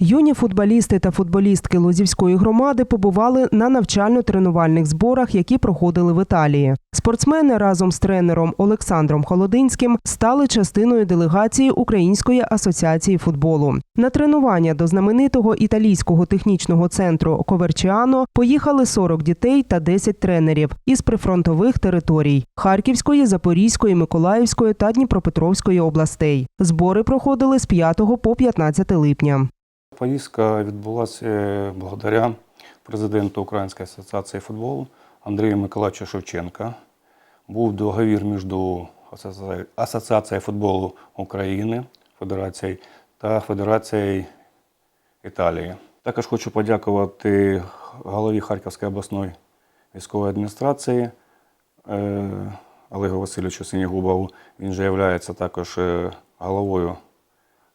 Юні футболісти та футболістки Лозівської громади побували на навчально-тренувальних зборах, які проходили в Італії. Спортсмени разом з тренером Олександром Холодинським стали частиною делегації Української асоціації футболу. На тренування до знаменитого італійського технічного центру Коверчіано поїхали 40 дітей та 10 тренерів із прифронтових територій Харківської, Запорізької, Миколаївської та Дніпропетровської областей. Збори проходили з 5 по 15 липня. Поїздка відбулася благодаря президенту Української асоціації футболу Андрію Миколаївичу Шевченка. Був договір між Асоці- Асоціацією футболу України Федерацією та Федерацією Італії. Також хочу подякувати голові Харківської обласної військової адміністрації е, Олегу Васильовичу Синігубову. Він же є також е, головою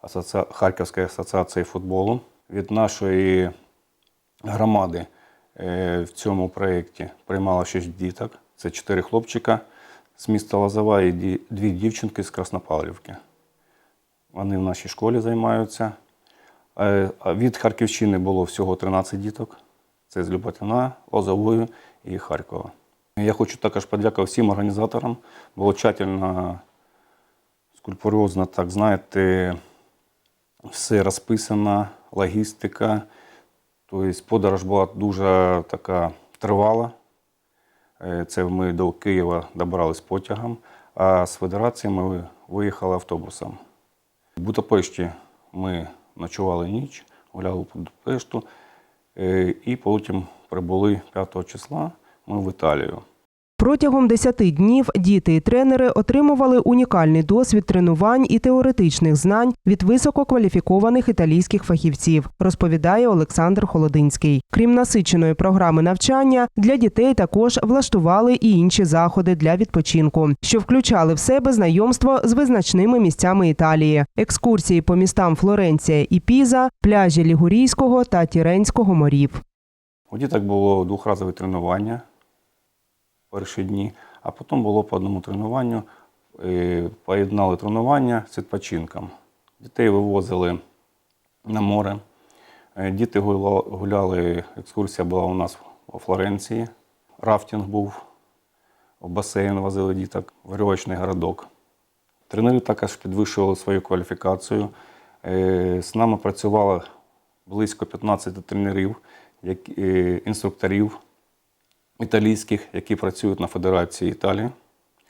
Асоці... Харківської асоціації футболу. Від нашої громади е, в цьому проєкті приймало 6 діток. Це 4 хлопчика з міста Лозова і дві дівчинки з Краснопавлівки. Вони в нашій школі займаються. Е, Від Харківщини було всього 13 діток. Це з Люботина, Лозової і Харкова. Я хочу також подякувати всім організаторам. Було тщательно, скульпурозно, так знаєте, все розписано, логістика. Тобто подорож була дуже така тривала. Е, Це ми до Києва добрались потягом, а з федерації ми виїхали автобусом. В Будапешті ми ночували ніч, гуляли по Будапешту е, і потім прибули 5 числа ми в Італію. Протягом 10 днів діти і тренери отримували унікальний досвід тренувань і теоретичних знань від висококваліфікованих італійських фахівців, розповідає Олександр Холодинський. Крім насиченої програми навчання, для дітей також влаштували і інші заходи для відпочинку, що включали в себе знайомство з визначними місцями Італії, екскурсії по містам Флоренція і Піза, пляжі Лігурійського та Тіренського морів. У діток було двохразове тренування перші дні, а потім було по одному тренуванню. Поєднали тренування з відпочинком. Дітей вивозили на море. Е, Діти гуляли, екскурсія була у нас у Флоренції. Рафтинг був, в басейн возили діток, вирьовочний городок. Тренери також підвищували свою кваліфікацію. Е, З нами працювало близько 15 тренерів, е, інструкторів італійських, які працюють на Федерації Італії.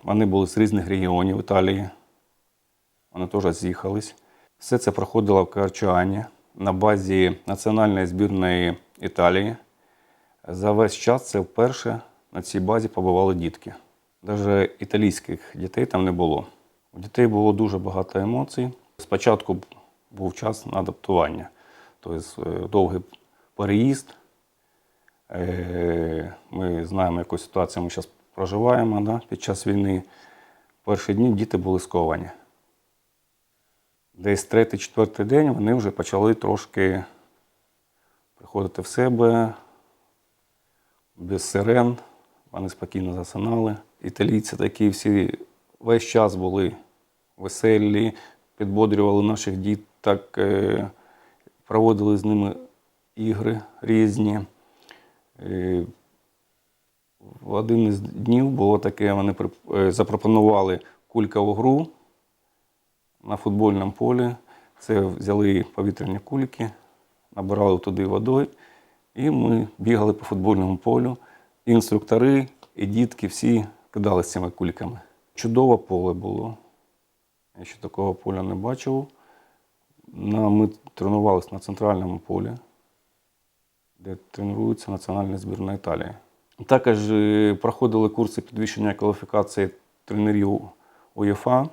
Вони були з різних регіонів Італії. Вони теж з'їхались. Все це проходило в Карчуані на базі національної збірної Італії. За весь час це вперше на цій базі побували дітки. Навіть італійських дітей там не було. У дітей було дуже багато емоцій. Спочатку був час на адаптування, тобто е, довгий переїзд. Е, Ми знаємо, яку ситуацію ми зараз проживаємо да, під час війни. Перші дні діти були сковані. Десь третій-четвертий день вони вже почали трошки приходити в себе без сирен, вони спокійно засинали. Італійці такі всі весь час були веселі, підбодрювали наших діток, е, проводили з ними ігри різні. Е, В один із днів було таке, вони е, запропонували кулькову гру на футбольному полі. Це взяли повітряні кульки, набирали туди водою, і ми бігали по футбольному полю. І інструктори, і дітки всі кидали цими кульками. Чудове поле було. Я ще такого поля не бачив. Ми тренувалися на центральному полі де тренується національна збірна Італії. Також е, проходили курси підвищення кваліфікації тренерів УЄФА,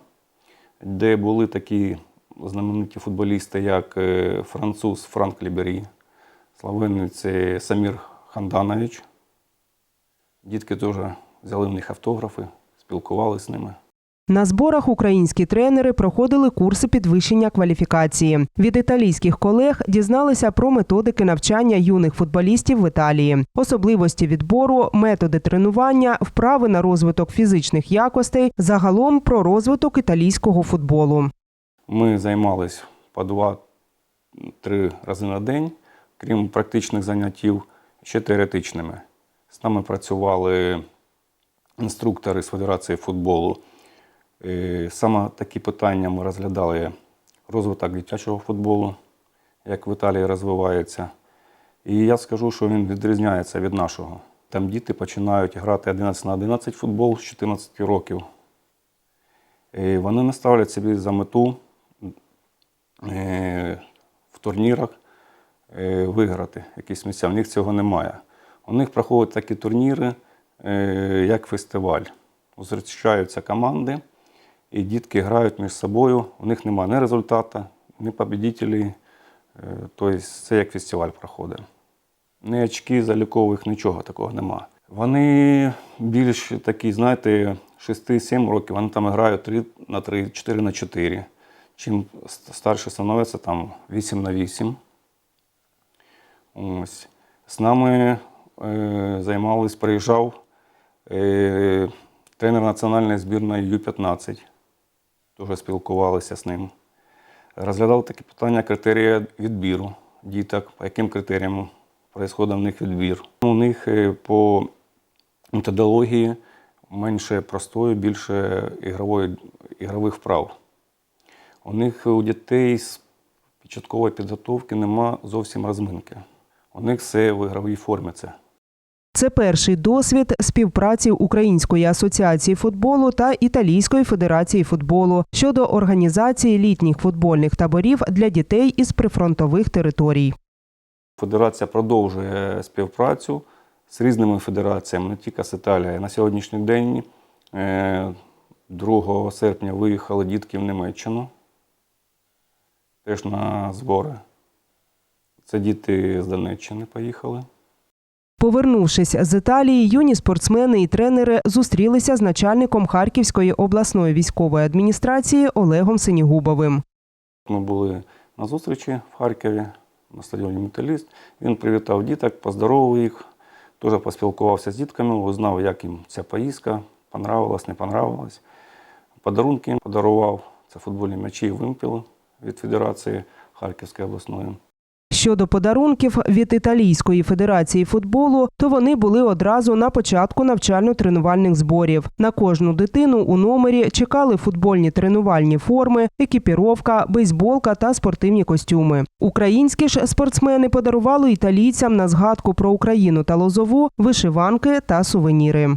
де були такі знамениті футболісти, як е, француз Франк Лібері, словенець е, Самір Ханданович. Дітки теж взяли в них автографи, спілкувалися з ними. На зборах українські тренери проходили курси підвищення кваліфікації. Від італійських колег дізналися про методики навчання юних футболістів в Італії, особливості відбору, методи тренування, вправи на розвиток фізичних якостей, загалом про розвиток італійського футболу. Ми займались по два три рази на день, крім практичних заняттів, ще теоретичними. З нами працювали інструктори з Федерації футболу. Е, Саме такі питання ми розглядали розвиток дитячого футболу, як в Італії розвивається. І я скажу, що він відрізняється від нашого. Там діти починають грати 11 на 11 футбол з 14 років. І вони не ставлять собі за мету е, в турнірах е, виграти якісь місця. В них цього немає. У них проходять такі турніри, е, як фестиваль. Зустрічаються команди, і дітки грають між собою. У них немає ні результату, ні победителів. Е, Тобто це як фестиваль проходить. Ні очки залікових, нічого такого нема. Вони більш такі, знаєте, 6-7 років, вони там грають 3 на 3, 4 на 4. Чим старше становиться, там 8 на 8. Ось. З нами е, займались, приїжджав е, тренер національної збірної Ю-15. Дуже спілкувалися з ним. Розглядав такі питання критерії відбіру діток, по яким критеріям відбувається в них відбір. У них е, по методології менше простої, більше ігрової, ігрових вправ. У них у дітей з початкової підготовки нема зовсім розминки. У них все в ігровій формі це. Це перший досвід співпраці Української асоціації футболу та Італійської федерації футболу щодо організації літніх футбольних таборів для дітей із прифронтових територій. Федерація продовжує співпрацю з різними федераціями, не тільки з Італією. На сьогоднішній день, е, 2 серпня, виїхали дітки в Німеччину теж на збори. Це діти з Донеччини поїхали. Повернувшись з Італії, юні спортсмени і тренери зустрілися з начальником Харківської обласної військової адміністрації Олегом Синігубовим. Ми були на зустрічі в Харкові на стадіоні Металіст. Він привітав діток, поздоровив їх, теж поспілкувався з дітками, узнав, як їм ця поїздка, понравилась, не понравилась. Подарунки їм подарував. Це футбольні м'ячі і вимпіл від Федерації Харківської обласної. Щодо подарунків від Італійської федерації футболу, то вони були одразу на початку навчально-тренувальних зборів. На кожну дитину у номері чекали футбольні тренувальні форми, екіпіровка, бейсболка та спортивні костюми. Українські ж спортсмени подарували італійцям на згадку про Україну та Лозову вишиванки та сувеніри.